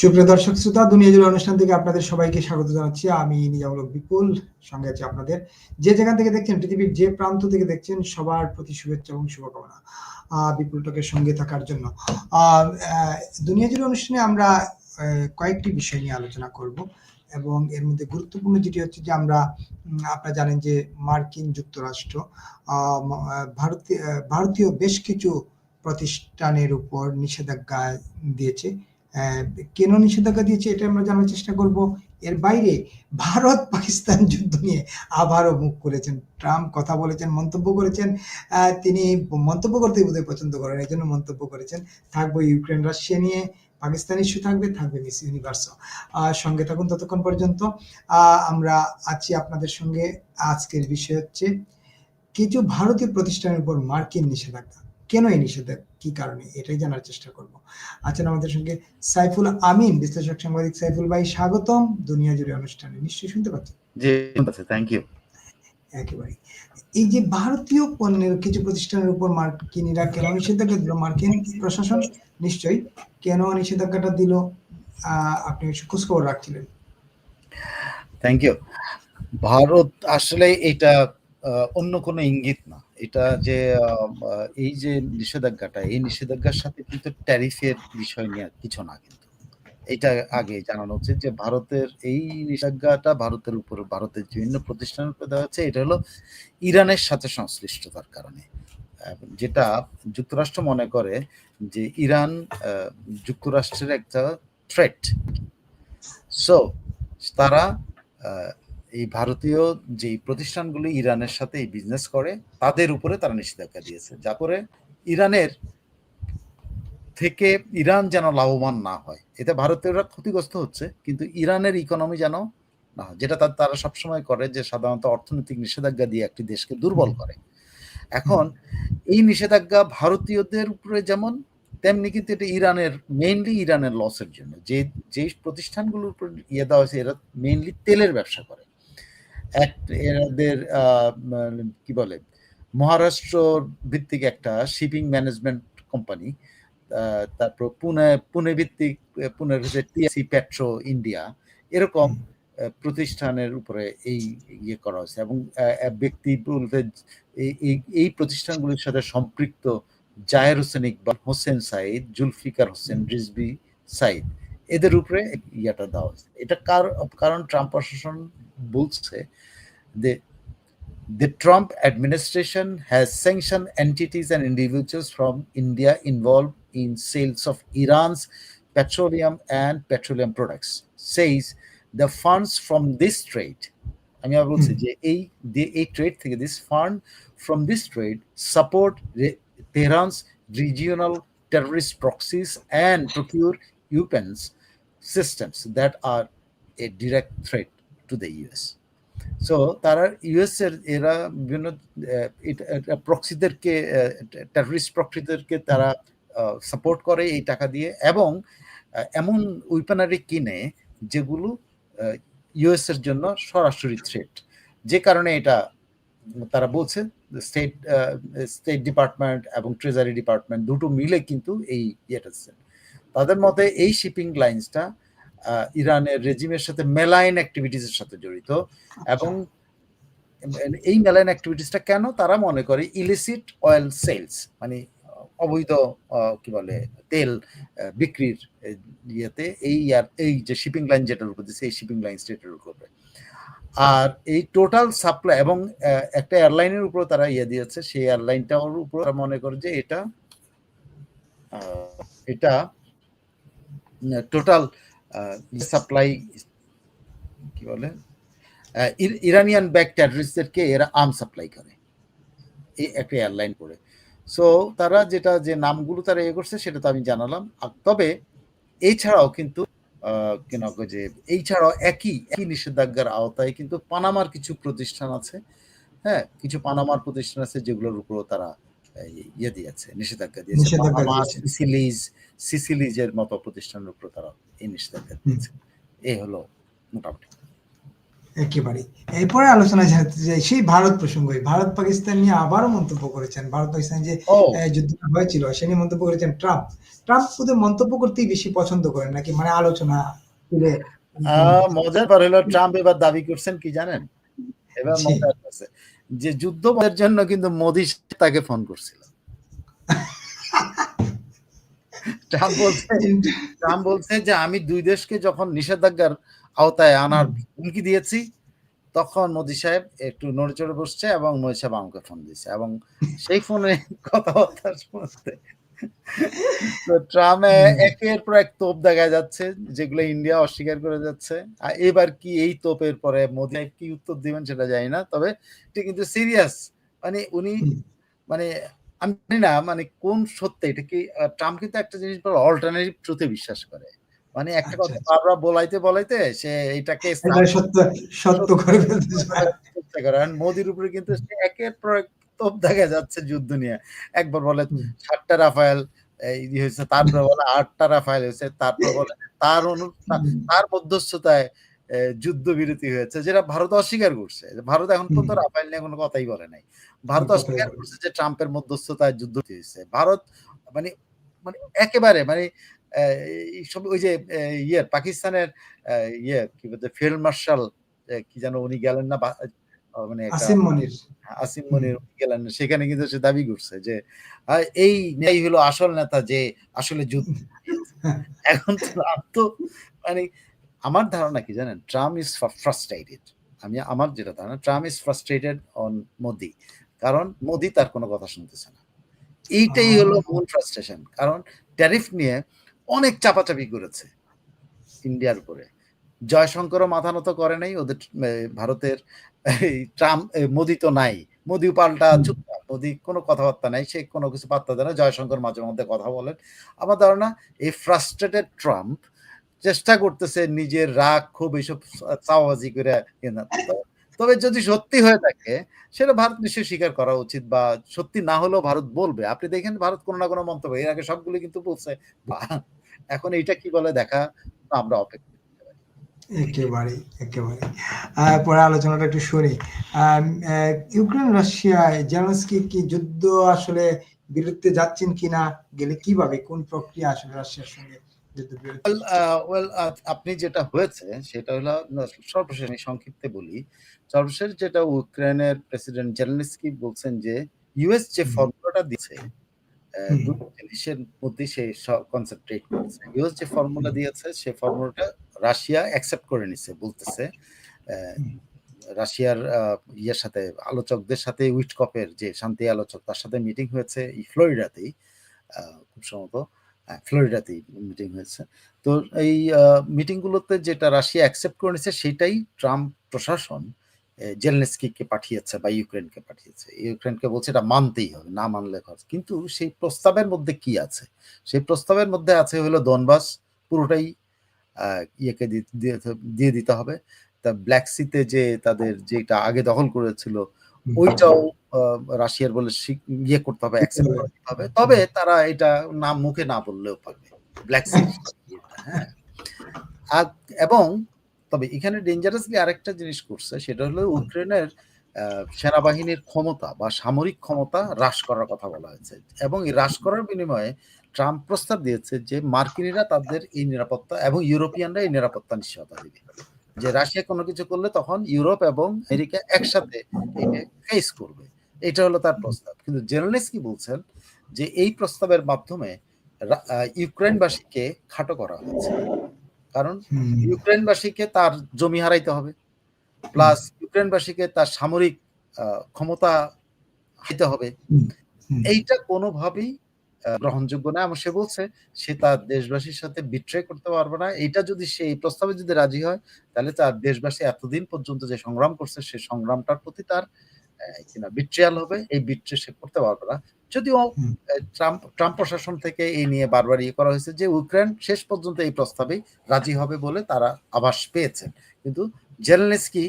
সুপ্রিয় দর্শক শ্রোতা দুনিয়া জুড়ে অনুষ্ঠান থেকে আপনাদের সবাইকে স্বাগত জানাচ্ছি। আমি নিজামুল বিপুল সঙ্গে আছি আপনাদের। যে যেখান থেকে দেখছেন পৃথিবীর যে প্রান্ত থেকে দেখছেন সবার প্রতি শুভেচ্ছা এবং শুভকামনা। আহ, বিপুলটাকে সঙ্গে থাকার জন্য। দুনিয়া জুড়ে অনুষ্ঠানে আমরা কয়েকটি বিষয় নিয়ে আলোচনা করব এবং এর মধ্যে গুরুত্বপূর্ণ যেটি হচ্ছে যে আমরা আপনারা জানেন যে মার্কিন যুক্তরাষ্ট্র ভারতীয় ভারতীয় বেশ কিছু প্রতিষ্ঠানের উপর নিষেধাজ্ঞা দিয়েছে। কেন নিষেধাজ্ঞা দিয়েছে এটা আমরা জানার চেষ্টা করব। এর বাইরে ভারত পাকিস্তান যুদ্ধ নিয়ে আবারও মুখ করেছেন ট্রাম্প কথা বলেছেন, মন্তব্য করেছেন। তিনি মন্তব্য করতে বোধহয় পছন্দ করেন এই জন্য মন্তব্য করেছেন। থাকব ইউক্রেন, রাশিয়া নিয়ে। পাকিস্তান ইস্যু থাকবে থাকবে মিস ইউনিভার্স সঙ্গে থাকুন ততক্ষণ পর্যন্ত। আমরা আছি আপনাদের সঙ্গে। আজকের বিষয় হচ্ছে, কিছু ভারতীয় প্রতিষ্ঠানের উপর মার্কিন নিষেধাজ্ঞা। কেন এই নিষেধাজ্ঞা কি কারণে? এটাই জানার চেষ্টা করব। আছেন আমাদের সঙ্গে সাইফুল আমিন বিশ্লেষক সাংবাদিক সাইফুল ভাই স্বাগতম। দুনিয়া জুড়ে অনুষ্ঠানে। নিশ্চয়ই শুনতে পাচ্ছেন? জি থ্যাংক ইউ একেবারে এই যে ভারতীয় পণ্যের কিছু প্রতিষ্ঠানের উপর মার্কিনীরা কেন নিষেধাজ্ঞা দিল? মার্কিন প্রশাসন নিশ্চয়ই কেন নিষেধাজ্ঞাটা দিল? আহ, আপনি খোঁজখবর রাখছিলেন। থ্যাংক ইউ ভারত আসলে এটা অন্য কোনো ইঙ্গিত না। এটা যে এই যে নিষেধাজ্ঞাটা, এই নিষেধাজ্ঞার সাথে কিন্তু ট্যারিফের বিষয় নিয়ে কিছু না কিন্তু। এটা আগে জানানো উচিত যে, ভারতের এই নিষেধাজ্ঞাটা ভারতের উপর, ভারতের বিভিন্ন প্রতিষ্ঠানের উপর দেওয়া হচ্ছে। এটা হলো ইরানের সাথে সংশ্লিষ্টতার কারণে। যেটা যুক্তরাষ্ট্র মনে করে যে, ইরান যুক্তরাষ্ট্রের একটা থ্রেট সো তারা এই ভারতীয় যে প্রতিষ্ঠানগুলি ইরানের সাথে এই বিজনেস করে, তাদের উপরে তারা নিষেধাজ্ঞা দিয়েছে। যা করে ইরানের থেকে ইরান যেন লাভবান না হয়। এতে ভারতীয়রা ক্ষতিগ্রস্ত হচ্ছে, কিন্তু ইরানের ইকোনমি যেন না যেটা তারা সবসময় করে যে সাধারণত অর্থনৈতিক নিষেধাজ্ঞা দিয়ে একটি দেশকে দুর্বল করে। এখন এই নিষেধাজ্ঞা ভারতীয়দের উপরে যেমন, তেমনি কিন্তু এটা ইরানের মেইনলি ইরানের লসের জন্য। যে যে প্রতিষ্ঠানগুলোর উপর ইয়ে দেওয়া হয়েছে, এরা মেইনলি তেলের ব্যবসা করে। এদের কি বলে মহারাষ্ট্র ভিত্তিক একটা শিপিং ম্যানেজমেন্ট কোম্পানি তারপর পুনে পুনে ভিত্তিক পুনের ভিতরে টিএসি পেট্রো ইন্ডিয়া এরকম প্রতিষ্ঠানের উপরে এই ইয়ে করা হয়েছে এবং ব্যক্তি বলতে এই প্রতিষ্ঠানগুলির সাথে সম্পৃক্ত জাহের হোসেন ইকবাল হোসেন সাইদ জুলফিকার হোসেন রিজবি সাইদ এদের উপরে ইয়াটা দেওয়া হয়েছে এটা কার কারণ ট্রাম্প প্রশাসন বলছে যে The Trump administration has sanctioned entities and individuals from India involved in sales of Iran's petroleum and petroleum products. Says the funds from this trade, আমি আবার বলছি যে এই যে- এই ট্রেড থেকে this fund from this trade support Tehran's regional terrorist proxies and procure weapons systems that are a direct threat to the US. So তারা US এর, এরা বিভিন্ন প্রক্সিদেরকে টেররিস্ট প্রক্সিদেরকে তারা সাপোর্ট করে এই টাকা দিয়ে এবং এমন উইপেনারি কিনে যেগুলো ইউএস এর জন্য সরাসরি থ্রেট যে কারণে এটা তারা বলছে স্টেট স্টেট ডিপার্টমেন্ট এবং ট্রেজারি ডিপার্টমেন্ট দুটো মিলে কিন্তু এই ইয়েটা। তাদের মতে এই শিপিং লাইন্সটা ইরানের রেজিমের সাথে মেলাইন অ্যাক্টিভিটিসের সাথে জড়িত এবং এই মেলাইন অ্যাক্টিভিটিসটা কেন তারা মনে করে ইলিসিট অয়েল সেলস মানে অবৈধ কি বলে তেল বিক্রির ইয়েতে এই আর এই যে শিপিং লাইন যেটার উপর দিচ্ছে এই শিপিং লাইন স্টেটের উপরে আর এই টোটাল সাপ্লাই এবং একটা এয়ারলাইনের উপর তারা ইয়ে দিয়েছে সেই এয়ারলাইনটার উপর মনে করে যে এটা এটা টোটাল সাপ্লাই কি বলে? ইরানিয়ান ব্যাক টেররিস্টদেরকে এরা আর্ম সাপ্লাই করে। এই একটা এয়ারলাইন করে। সো তারা যেটা যে নামগুলো তারা ইয়ে করছে সেটা তো আমি জানালাম। তবে এছাড়াও কিন্তু আহ, কি না কয় যে এই ছাড়াও একই একই নিষেধাজ্ঞার আওতায় কিন্তু পানামার কিছু প্রতিষ্ঠান আছে। হ্যাঁ কিছু পানামার প্রতিষ্ঠান আছে যেগুলোর উপরও তারা ইয়ে দিয়েছে নিষেধাজ্ঞা দিয়েছে। সিসিলিজ সিসিলিজের মতো প্রতিষ্ঠানের উপর তারা এই নিষেধাজ্ঞা দিয়েছে এই হলো মোটামুটি একেবারেই। এরপরে আলোচনায় জানতে চাই সেই ভারত প্রসঙ্গই। ভারত পাকিস্তান নিয়ে আবারও মন্তব্য করেছেন। ভারত পাকিস্তান যে! যুদ্ধটা হয়েছিল সে নিয়ে মন্তব্য করেছেন ট্রাম্প। ট্রাম্প শুধু মন্তব্য করতেই বেশি পছন্দ করেন নাকি মানে আলোচনা তুলে মজার ব্যাপার হলো ট্রাম্প এবার দাবি করছেন কি জানেন? এবার জি। মজার আছে যে যুদ্ধ জন্য কিন্তু মোদি তাকে ফোন করছিল। ট্রাম্প বলছে ট্রাম্প বলছে যে আমি দুই দেশকে যখন নিষেধাজ্ঞার আওতায় আনার হুমকি দিয়েছি, তখন মোদি সাহেব একটু নড়ে চড়ে বসছে এবং মোদি সাহেব আমাকে ফোন দিয়েছে এবং সেই ফোনে কথাবার্তা শুনতে তো ট্রাম্পে হুম। একের পর এক তোপ দেখা যাচ্ছে যেগুলো ইন্ডিয়া অস্বীকার করে যাচ্ছে। আর এবার কি এই তোপের পরে মোদি কি উত্তর দিবেন সেটা জানি না। তবে এটা কিন্তু সিরিয়াস। মানে উনি মানে আমি জানি না মানে কোন সত্যে এটা কি ট্রাম্প কিন্তু একটা জিনিস বলে অল্টারনেটিভ ট্রুথ বিশ্বাস করে। মানে একটা কথা আচ্ছা। বারবার বলাইতে, বলাইতে সে একেবারে সত্য সত্য করে ফেলতে চেষ্টা করে। আর মোদির উপরে কিন্তু একের পর এক তোপ দেখা যাচ্ছে যুদ্ধ নিয়ে। একবার বলে। ৭ রাফায়েল এই হয়েছে, তারপরে বলে ৮ টা রাফায়েল হয়েছে, তারপরে বলে তার অনু তার মধ্যস্থতায় এ যুদ্ধবিরতি হয়েছে যেটা ভারত অস্বীকার করছে। ভারত এখন। পর্যন্ত রাফায়েল নিয়ে কোন কথাই বলে নাই। ভারত অস্বীকার করছে যে ট্রাম্পের মধ্যস্থতায় যুদ্ধ হয়েছে। ভারত মানে মানে একেবারে মানে এইসব ওই যে ইয়ে পাকিস্তানের ইয়ে কি বলছে ফিল্ড মার্শাল কি যেন উনি গেলেন না মানে আসিম মনির। আসিম মনির গেলেন সেখানে কিন্তু সে দাবি করছে যে এই নেই হলো আসল নেতা যে আসলে যুদ্ধ এখন ট্রাম্প তো মানে আমার ধারণা কি জানেন? ট্রাম্প ফা ফ্রাস্ট্রেটেড। আমি আমার যেটা ধারণা Trump is frustrated on Modi. কারণ মোদি তার কোন কথা শুনতেছে না। এইটাই হলো মূল ফ্রাস্ট্রেশন। কারণ ট্যারিফ নিয়ে অনেক চাপাচাপি করেছে ইন্ডিয়ার উপরে। জয়শঙ্করও মাথা নত করে নাই। ওদের ভারতের ট্রাম্প মোদি তো নাই। মোদিও পাল্টা। চুপচাপ। মোদি কোন কথাবার্তা নাই। সে কোন কিছু পাত্তা দেয় না। জয়শঙ্কর মাঝে মধ্যে কথা বলেন। আমার ধারণা এই ফ্রাস্ট্রেটেড ট্রাম্প চেষ্টা করতেছে নিজের রাগ খুব এইসব আ চাওয়াবাজি করে তবে যদি সত্যি হয়ে থাকে সেটা ভারত নিশ্চয়ই স্বীকার করা উচিত বা সত্যি না হলেও ভারত বলবে। আপনি দেখেন ভারত কোনো না কোন মন্তব্য এর আগে সবগুলো কিন্তু বলছে। বা এখন এইটা কি বলে দেখা আমরা অপেক্ষা। একেবারেই, একেবারেই। আ পরে আলোচনাটা একটু শুনি। ইউক্রেন রাশিয়ায় জেলেনস্কি কি যুদ্ধ আসলে বিরতিতে যাচ্ছেন কিনা? গেলে কীভাবে কোন প্রক্রিয়া আসলে রাশিয়ার সঙ্গে আপনি যেটা হয়েছে সেটা হলো সর্বশেষ সংক্ষিপ্তে বলি। সর্বশেষ যেটা ইউক্রেনের প্রেসিডেন্ট জেলেনস্কি বলছেন যে ইউএস যে ফর্মুলাটা দিছে অ্যা হুম। ২ টো জিনিসের মধ্যেই সে কনসেনট্রেট করেছে। ইউএস যে ফর্মুলা দিয়েছে সে ফর্মুলাটা রাশিয়া অ্যাকসেপ্ট করে নিছে বলতেছে। রাশিয়ার ইয়ের সাথে আলোচকদের সাথে উইটকফের যে শান্তি আলোচক তার সাথে মিটিং হয়েছে ফ্লোরিডাতেই। খুব সম্ভবত ফ্লোরিডাতেই মিটিং হয়েছে। তো এই আ মিটিং যেটা রাশিয়া অ্যাকসেপ্ট করে নিছে সেটাই ট্রাম্প প্রশাসন জেলেনস্কিকে পাঠিয়েছে বা ইউক্রেনকে পাঠিয়েছে। ইউক্রেনকে বলছে এটা মানতেই হবে। না মানলে খরচ। কিন্তু সেই প্রস্তাবের মধ্যে কি আছে? সেই প্রস্তাবের মধ্যে আছে হলো দনবাস পুরোটাই ইয়েকে দিয়ে দিতে হবে। তা ব্ল্যাক সিতে যে তাদের যেটা আগে দখল করেছিল ওইটাও রাশিয়ার বলে ইয়ে করতে হবে, অ্যাকসেপ্ট করে নিতে হবে। তবে তারা এটা নাম মুখে না বললেও পারবে। ব্ল্যাক সি হ্যাঁ? এবং তবে এখানে ডেঞ্জারাসলি আরেকটা জিনিস করছে সেটা হলো ইউক্রেনের সেনাবাহিনীর ক্ষমতা বা সামরিক ক্ষমতা হ্রাস করার কথা বলা হয়েছে। এবং এই হ্রাস করার বিনিময়ে ট্রাম্প প্রস্তাব দিয়েছে যে মার্কিনিরা তাদের এই নিরাপত্তা এবং ইউরোপিয়ানরা এই নিরাপত্তা নিশ্চয়তা দিবে। যে রাশিয়া কোনো কিছু করলে তখন ইউরোপ এবং আমেরিকা একসাথে ফেস করবে। এটা হলো তার প্রস্তাব। কিন্তু জেনারেলিস্ট কি বলছেন যে এই প্রস্তাবের মাধ্যমে ইউক্রেনবাসীকে খাটো করা হয়েছে। কারণ ইউক্রেনবাসীকে তার জমি হারাইতে হবে। প্লাস ইউক্রেনবাসীকে তার সামরিক ক্ষমতা হারাইতে হবে। এইটা কোনভাবেই গ্রহণযোগ্য না এবং সে বলছে সে তার দেশবাসীর সাথে বিট্রে করতে পারবে না। এটা যদি সে এই প্রস্তাবে যদি রাজি হয় তাহলে তার দেশবাসী এতদিন পর্যন্ত যে সংগ্রাম করছে সে সংগ্রামটার প্রতি তার বিট্রিয়াল হবে। এই বিট্রে সে করতে পারবে না। যদিও। ট্রাম্প ট্রাম্প প্রশাসন থেকে এই নিয়ে বারবার ইয়ে করা হয়েছে যে ইউক্রেন শেষ পর্যন্ত এই প্রস্তাবে রাজি হবে বলে তারা আভাস পেয়েছেন। কিন্তু জেলেনস্কি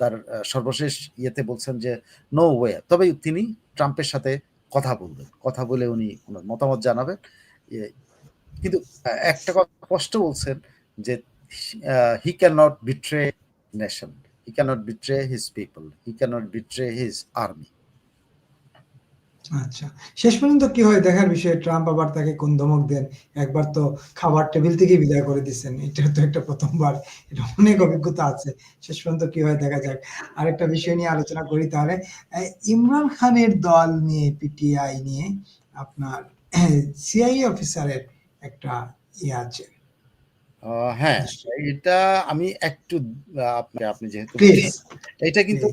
তার সর্বশেষ ইয়েতে বলছেন যে নো ওয়ে। তবে তিনি ট্রাম্পের সাথে কথা বলবেন। কথা বলে উনি উনার মতামত জানাবেন। কিন্তু একটা কথা স্পষ্ট বলছেন যে he can not betray nation. He can not betray his people he can not betray his army আচ্ছা। শেষ পর্যন্ত কি হয় দেখার বিষয়ে ট্রাম্প আবার তাকে কোন ধমক দেন? একবার তো খাবার টেবিল থেকে বিদায় করে দিচ্ছেন। এটা তো একটা প্রথমবার। এটা অনেক অভিজ্ঞতা আছে। শেষ পর্যন্ত কি হয় দেখা যাক। আরেকটা বিষয় নিয়ে আলোচনা করি তাহলে। ইমরান খানের দল নিয়ে, পিটিআই নিয়ে আপনার সিআই অফিসারের একটা ইয়ে আছে। হ্যাঁ এটা আমি একটু আপনি আপনি যেহেতু এটা কিন্তু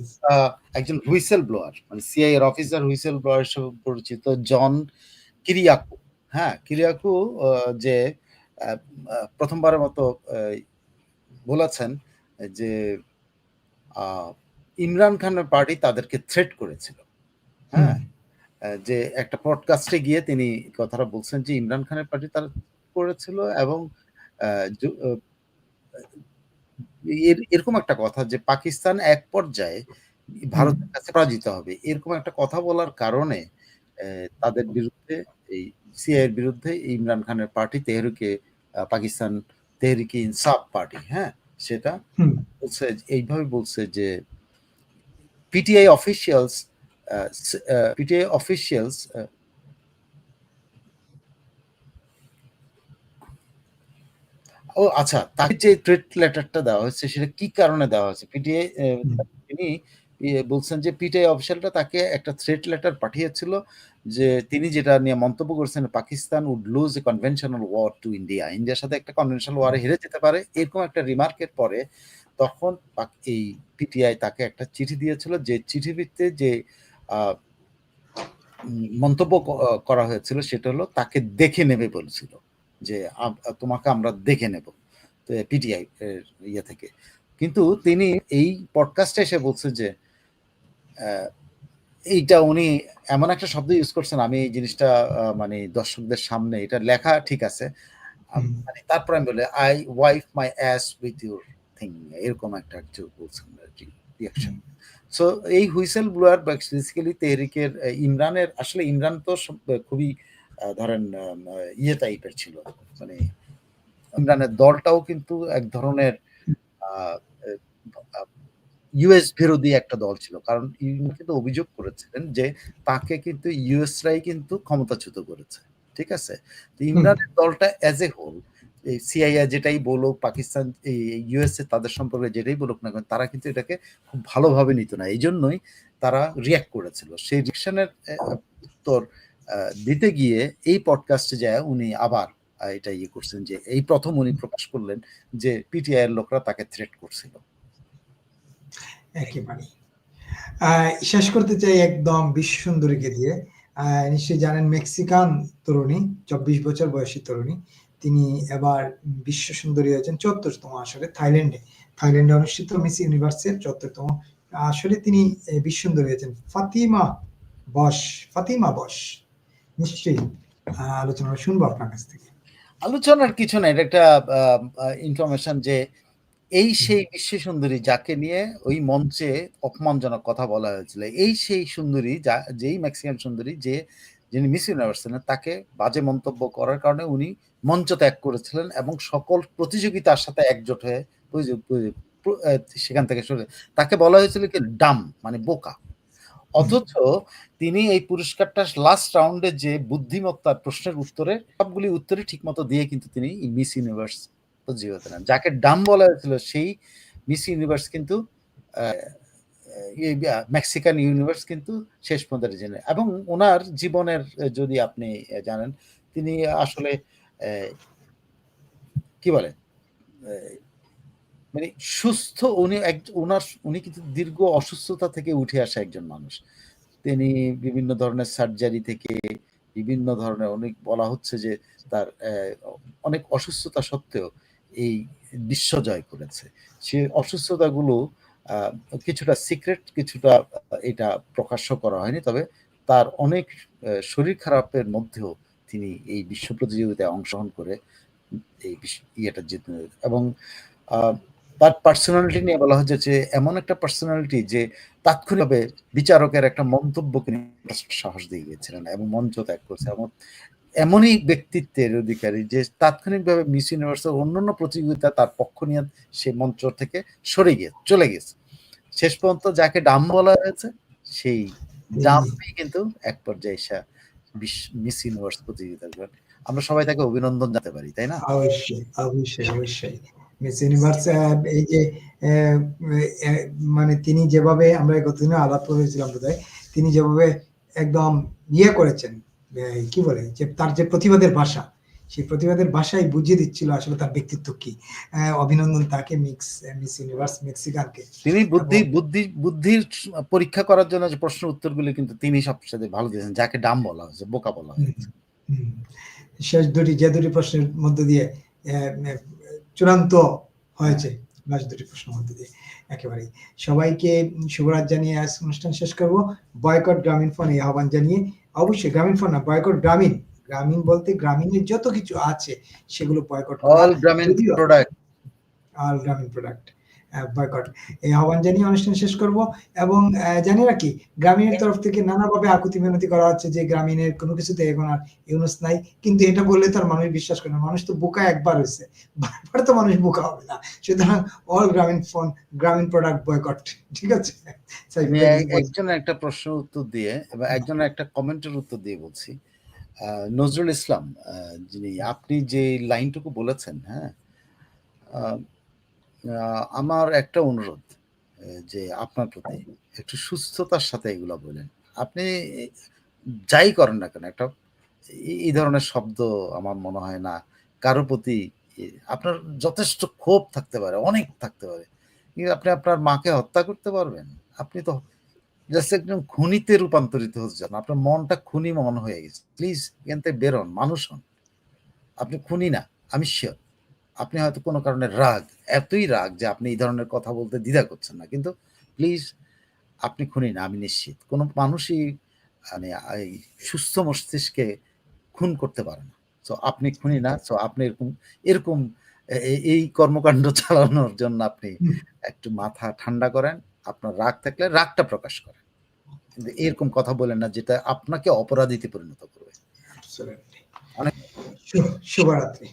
একজন হুইসেল ব্লোয়ার মানে সিআই এর অফিসার হুইসেল ব্লোয়ার হিসেবে পরিচিত জন কিরিয়াকু হ্যাঁ কিরিয়াকু যে প্রথমবারের মতো বলেছেন যে আহ, ইমরান খানের পার্টি তাদেরকে থ্রেট করেছিল। হ্যাঁ যে একটা পডকাস্টে গিয়ে তিনি কথাটা বলছেন যে ইমরান খানের পার্টি তারা করেছিল এবং এরকম একটা কথা যে পাকিস্তান এক পর্যায়ে ভারতের কাছে পরাজিত হবে এরকম একটা কথা বলার কারণে তাদের বিরুদ্ধে এই সিআইয়ের বিরুদ্ধে ইমরান খানের পার্টি তেহরুকে পাকিস্তান তেহরিকে ইনসাফ পার্টি হ্যাঁ সেটা বলছে এইভাবে বলছে যে পিটিআই অফিসিয়ালস পিটিআই অফিসিয়ালস ও আচ্ছা তাকে যে থ্রেট লেটারটা দেওয়া হয়েছে সেটা কি কারণে দেওয়া হয়েছে? পিটিআই তিনি বলছেন যে পিটিআই অফিসিয়ালটা তাকে একটা থ্রেট লেটার পাঠিয়েছিল যে তিনি যেটা নিয়ে মন্তব্য করেছেন Pakistan would lose a conventional war to India ইন্ডিয়ার সাথে একটা কনভেনশনাল ওয়ারে হেরে যেতে পারে এরকম একটা রিমার্কের পরে তখন এই পিটিআই তাকে একটা চিঠি দিয়েছিল যে চিঠি ভিত্তিতে যে মন্তব্য করা হয়েছিল সেটা হলো তাকে দেখে নেবে বলেছিল। যে তোমাকে আমরা দেখে নেব পিটিআই ইয়ে থেকে। কিন্তু তিনি এই পডকাস্টে এসে বলছে যে এইটা উনি এমন একটা শব্দ ইউজ করছেন আমি এই জিনিসটা মানে দর্শকদের সামনে এটা লেখা ঠিক আছে। মানে তারপর আমি বলে I wipe my ass with your thing এরকম একটা কিছু বলছেন রিয়াকশন সো এই হুইসেল ব্লোয়ার বেসিক্যালি তেহরিকের ইমরানের আসলে ইমরান তো খুবই ধরেন ইয়ে টাইপের ছিল। মানে ইমরানের দলটাও কিন্তু এক ধরনের ইউএস বিরোধী একটা দল ছিল। কারণ ইমরান কিন্তু অভিযোগ করেছিলেন যে তাকে কিন্তু ইউএসরাই কিন্তু ক্ষমতাচ্যুত করেছে। ঠিক আছে? তো ইমরানের দলটা অ্যাজ এ হোল এই সিআইএ যেটাই বলুক পাকিস্তান ইউএসএ তাদের সম্পর্কে যেটাই বলুক না তারা কিন্তু এটাকে খুব ভালোভাবে নিত না। এই জন্যই তারা রিয়াক্ট করেছিল। সেই রিয়াকশনের উত্তর আহ, দিতে গিয়ে এই পডকাস্টে যায় উনি আবার এটা ইয়ে করছেন যে এই প্রথম উনি প্রকাশ করলেন যে পিটিআই এর লোকরা তাকে থ্রেট করছিল। একেবারে। শেষ করতে চাই একদম বিশ্ব সুন্দরীকে দিয়ে নিশ্চয়ই জানেন মেক্সিকান তরুণী, চব্বিশ বছর বয়সী তরুণী। তিনি এবার বিশ্ব সুন্দরী হয়েছেন চুয়াত্তরতম আসরে থাইল্যান্ডে। থাইল্যান্ডে অনুষ্ঠিত মিস ইউনিভার্সের চুয়াত্তরতম আসলে তিনি বিশ্ব সুন্দরী হয়েছেন। ফাতিমা বস ফাতিমা বস। নিশ্চয়ই আলোচনা শুনব আপনার কাছ থেকে। আলোচনার কিছু না, এটা একটা ইনফরমেশন যে এই সেই বিশ্ব সুন্দরী যাকে নিয়ে ওই মঞ্চে অপমানজনক কথা বলা হয়েছিল, এই সেই সুন্দরী যা, যেই মেক্সিকান সুন্দরী, যে, যিনি মিস ইউনিভার্স তাকে বাজে মন্তব্য করার কারণে উনি মঞ্চ ত্যাগ করেছিলেন এবং সকল প্রতিযোগিতার সাথে একজোট হয়ে সেখান থেকে সরে। তাকে বলা হয়েছিল কি? ডাম মানে বোকা। অথচ তিনি এই পুরস্কারটা লাস্ট রাউন্ডে যে বুদ্ধিমত্তার প্রশ্নের উত্তরে সবগুলি উত্তরে ঠিকমতো দিয়ে কিন্তু তিনি মিস ইউনিভার্স জিও হতেন যাকে ডাম বলা হয়েছিল সেই মিস ইউনিভার্স কিন্তু মেক্সিকান ইউনিভার্স কিন্তু শেষ পর্যন্ত জেনে এবং ওনার জীবনের যদি আপনি জানেন তিনি আসলে কি বলে আহ, মানে সুস্থ উনি এক ওনার উনি কিন্তু দীর্ঘ অসুস্থতা থেকে উঠে আসা একজন মানুষ। তিনি বিভিন্ন ধরনের সার্জারি থেকে বিভিন্ন ধরনের অনেক বলা হচ্ছে যে তার অনেক অসুস্থতা সত্ত্বেও এই বিশ্ব জয় করেছে। সে অসুস্থতাগুলো কিছুটা সিক্রেট কিছুটা, এটা প্রকাশ্য করা হয়নি। তবে তার অনেক শরীর খারাপের মধ্যেও তিনি এই বিশ্ব প্রতিযোগিতায় অংশগ্রহণ করে এই ইয়েটা জিতে এবং তার পার্সোনালিটি নিয়ে বলা হচ্ছে যে, এমন একটা পার্সোনালিটি যে তাৎক্ষণিকভাবে বিচারকের একটা মন্তব্যকে সাহস দিয়ে গিয়েছিলেন এবং মঞ্চ ত্যাগ করছে। এবং এমনই ব্যক্তিত্বের অধিকারী যে তাৎক্ষণিকভাবে মিস ইউনিভার্সের অন্যান্য প্রতিযোগিতা তার পক্ষ নিয়ে সে মঞ্চ থেকে সরে গিয়ে চলে গেছে। শেষ পর্যন্ত যাকে ডাম বলা হয়েছে, সেই ডামই কিন্তু এক পর্যায়ে এসে মিস ইউনিভার্স প্রতিযোগিতা আমরা সবাই তাকে অভিনন্দন জানাতে পারি, তাই না? অবশ্যই অবশ্যই অবশ্যই। মিস ইউনিভার্স এই যে মানে তিনি যেভাবে আমরা গতদিনে আলাপ করেছিলাম বোধহয় তিনি যেভাবে একদম ইয়ে করেছেন কি বলে যে তার যে প্রতিবাদের ভাষা সেই প্রতিবাদের ভাষাই বুঝিয়ে দিচ্ছিল আসলে তার ব্যক্তিত্ব কি। অভিনন্দন তাকে মিক্স মিস ইউনিভার্স মেক্সিকানকে। তিনি বুদ্ধি বুদ্ধি বুদ্ধির পরীক্ষা করার জন্য যে প্রশ্ন উত্তরগুলি কিন্তু তিনি সবচেয়ে ভালো দিয়েছেন যাকে ডাম বলা হয়েছে বোকা বলা হয়েছে। শেষ দুটি যে দুটি প্রশ্নের মধ্য দিয়ে চূড়ান্ত হয়েছে। লাস্ট দুটি প্রশ্নের মধ্যে দিয়ে একেবারেই। সবাইকে শুভরাত জানিয়ে আজ অনুষ্ঠান শেষ করব। বয়কট গ্রামীণ ফোন এই আহ্বান জানিয়ে অবশ্যই গ্রামীণ ফোন না বয়কট গ্রামীণ। গ্রামীণ বলতে গ্রামীণের যত কিছু আছে সেগুলো boycott all Grameen product all Grameen product boycott এই আহ্বান জানিয়ে অনুষ্ঠান শেষ করব এবং জানি রাখি গ্রামীণের তরফ থেকে নানাভাবে আকুতি মিনতি করা হচ্ছে যে গ্রামীণের কোনো কিছুতে এখন আর ইউনুস নাই। কিন্তু এটা বললে তো আর মানুষ বিশ্বাস করে না। মানুষ তো বোকা একবার হয়েছে। বারবার তো মানুষ বোকা হবে না। সুতরাং অল গ্রামীণ ফোন গ্রামীণ প্রোডাক্ট বয়কট ঠিক আছে? একজনের একটা প্রশ্নের উত্তর দিয়ে এবং একজনের একটা কমেন্টের উত্তর দিয়ে বলছি। আহ, নজরুল ইসলাম আহ, যিনি আপনি যে লাইনটুকু বলেছেন হ্যাঁ আমার একটা অনুরোধ যে আপনার প্রতি একটু সুস্থতার সাথে এগুলো বলেন। আপনি যাই করেন না কেন, একটা এই- ধরনের শব্দ আমার মনে হয় না কারও প্রতি আপনার যথেষ্ট ক্ষোভ থাকতে পারে, অনেক থাকতে পারে। কিন্তু আপনি আপনার মাকে হত্যা করতে পারবেন। আপনি তো জাস্ট একদম খুনিতে রূপান্তরিত হচ্ছেন, আপনার মনটা খুনি মন হয়ে গেছে। প্লিজ এখান থেকে বেরোন মানুষ হন। আপনি খুনি না, আমি শিওর আপনি হয়তো কোনো কারণে রাগ এতই রাগ যে আপনি এই ধরনের কথা বলতে দ্বিধা করছেন না। কিন্তু প্লিজ আপনি খুনি না আমি নিশ্চিত। কোনো মানুষই মানে এই সুস্থ মস্তিষ্কে খুন করতে পারে না। তো আপনি খুনি না তো আপনি এরকম এরকম এই কর্মকাণ্ড চালানোর জন্য আপনি একটু মাথা ঠান্ডা করেন আপনার রাগ থাকলে রাগটা প্রকাশ করেন। কিন্তু এরকম কথা বলেন না যেটা আপনাকে অপরাধীতে পরিণত করবে। অনেক- শুভরাত্রি।